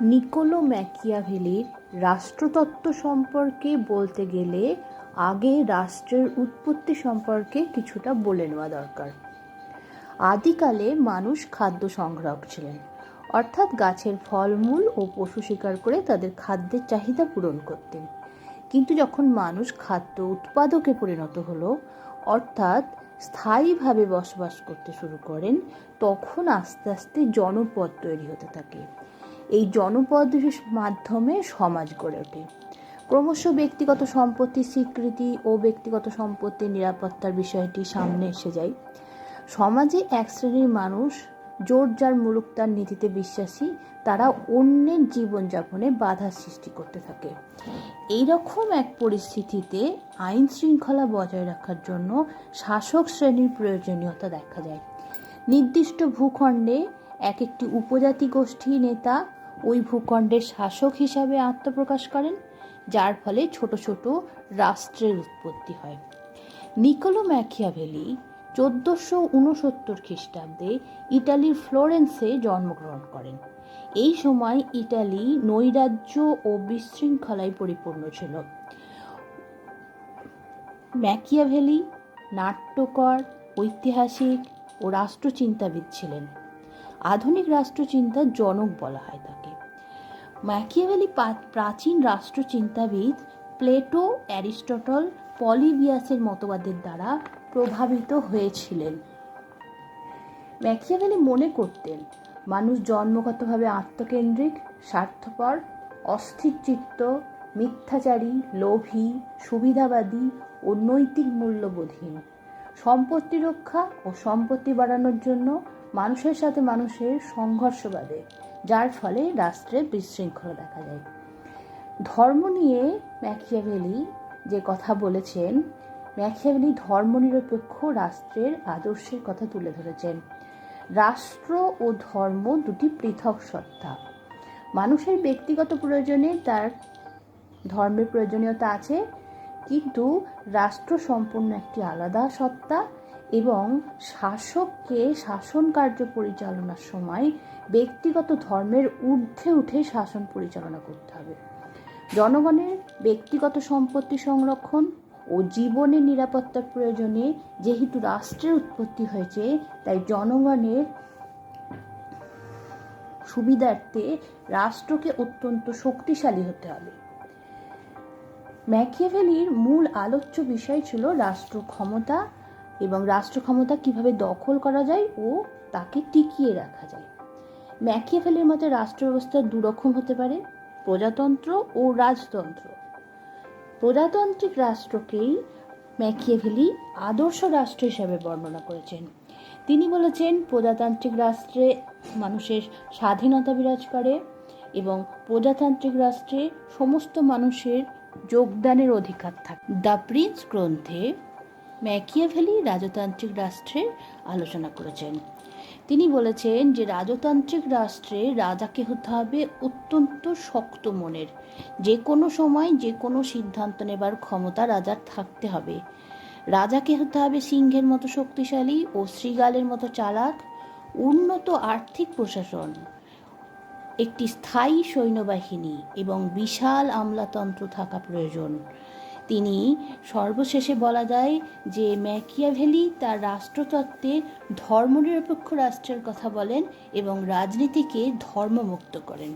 Nicolás ম্যাকিয়াভেলির রাষ্ট্রতত্ত্ব সম্পর্কে বলতে গেলে আগে রাষ্ট্রের উৎপত্তি সম্পর্কে কিছুটা বলে নেওয়া দরকার। আদিকালে মানুষ খাদ্য সংগ্রাহক ছিলেন। অর্থাৎ গাছের ফলমূল ও পশু শিকার করে তাদের খাদ্যের চাহিদা পূরণ করতেন। কিন্তু যখন মানুষ খাদ্য উৎপাদকে পরিণত হলো, অর্থাৎ স্থায়ীভাবে বসবাস করতে শুরু করেন, তখন আস্তে আস্তে জনপদ তৈরি হতে থাকে। এই জনপদের মাধ্যমে সমাজ গড়ে ওঠে। ক্রমশ ব্যক্তিগত সম্পত্তির স্বীকৃতি ও ব্যক্তিগত সম্পত্তির নিরাপত্তার বিষয়টি সামনে এসে যায়। সমাজে এক শ্রেণির মানুষ, জোর যার মুলুক তার নীতিতে বিশ্বাসী, তারা অন্যের জীবনযাপনে বাধা সৃষ্টি করতে থাকে। এইরকম এক পরিস্থিতিতে আইন শৃঙ্খলা বজায় রাখার জন্য শাসক শ্রেণির প্রয়োজনীয়তা দেখা যায়। নির্দিষ্ট ভূখণ্ডে এক একটি উপজাতি গোষ্ঠী নেতা ওই ভূখণ্ডের শাসক হিসাবে আত্মপ্রকাশ করেন, যার ফলে ছোট ছোট রাষ্ট্রের উৎপত্তি হয়। নিকোলো ম্যাকিয়াভেলি চোদ্দোশো উনসত্তর খ্রিস্টাব্দে ইটালির ফ্লোরেন্সে জন্মগ্রহণ করেন। এই সময় ইটালি নৈরাজ্য ও বিশৃঙ্খলায় পরিপূর্ণ ছিল। ম্যাকিয়াভেলি নাট্যকর, ঐতিহাসিক ও রাষ্ট্রচিন্তাবিদ ছিলেন। আধুনিক রাষ্ট্রচিন্তার জনক বলা হয় তাকে। ম্যাকিয়াভেলি প্রাচীন রাষ্ট্রচিন্তাবিদ প্লেটো, অ্যারিস্টটল পলিবিয়াসের মতবাদের দ্বারা প্রভাবিত হয়েছিলেন। ম্যাকিয়াভেলি মনে করতেন, মানুষ জন্মগতভাবে আত্মকেন্দ্রিক, স্বার্থপর, অস্থিরচিত্ত, মিথ্যাচারী, লোভী, সুবিধাবাদী ও নৈতিক মূল্যবোধহীন। সম্পত্তি রক্ষা ও সম্পত্তি বাড়ানোর জন্য মানুষের সাথে মানুষের সংঘর্ষ বাড়ে যার ফলে রাষ্ট্রে বিশৃঙ্খলা দেখা যায়। ধর্ম নিয়ে ম্যাকিয়াভেলি যে কথা বলেছেন, ম্যাকিয়াভেলি ধর্মনিরপেক্ষ রাষ্ট্রের আদর্শের কথা তুলে ধরেছেন। রাষ্ট্র ও ধর্ম দুটি পৃথক সত্তা। মানুষের ব্যক্তিগত প্রয়োজনে তার ধর্মের প্রয়োজনীয়তা আছে, কিন্তু রাষ্ট্র সম্পূর্ণ একটি আলাদা সত্তা এবং শাসককে শাসন কার্য পরিচালনার সময় ব্যক্তিগত ধর্মের ঊর্ধ্বে উঠে শাসন পরিচালনা করতে হবে। জনগণের ব্যক্তিগত সম্পত্তি সংরক্ষণ ও জীবনের নিরাপত্তার প্রয়োজনে যেহেতু রাষ্ট্রের উৎপত্তি হয়েছে, তাই জনগণের সুবিধার্থে রাষ্ট্রকে অত্যন্ত শক্তিশালী হতে হবে। ম্যাকিয়াভেলির মূল আলোচ্য বিষয় ছিল রাষ্ট্র ক্ষমতা এবং রাষ্ট্র ক্ষমতা কীভাবে দখল করা যায় ও তাকে টিকিয়ে রাখা যায়। ম্যাকিয়াভেলির মতে রাষ্ট্র ব্যবস্থা দুরকম হতে পারে, প্রজাতন্ত্র ও রাজতন্ত্র। প্রজাতান্ত্রিক রাষ্ট্রকেই ম্যাকিয়াভেলি আদর্শ রাষ্ট্র হিসাবে বর্ণনা করেছেন। তিনি বলেছেন, প্রজাতান্ত্রিক রাষ্ট্রে মানুষের স্বাধীনতা বিরাজ করে এবং প্রজাতান্ত্রিক রাষ্ট্রে সমস্ত মানুষের যোগদানের অধিকার থাকে। দ্য প্রিন্স গ্রন্থে ম্যাকিয়াভেলি রাজতান্ত্রিক রাষ্ট্রের আলোচনা করেছেন। তিনি বলেছেন যে রাজতান্ত্রিক রাষ্ট্রে রাজাকে হতে হবে অত্যন্ত শক্ত মনের। যে কোনো সময় যে কোনো সিদ্ধান্ত নেবার ক্ষমতা রাজার থাকতে হবে। রাজাকে হতে হবে সিংহের মতো শক্তিশালী ও শ্রীগালের মতো চালাক, উন্নত আর্থিক প্রশাসন, একটি স্থায়ী সৈন্যবাহিনী এবং বিশাল আমলাতন্ত্র থাকা প্রয়োজন। তিনি সর্বশেষে বলা যায় যে ম্যাকিয়াভেলি তার রাষ্ট্রতত্ত্বে ধর্মনিরপেক্ষ রাষ্ট্রের কথা বলেন এবং রাজনীতিকে ধর্মমুক্ত করেন।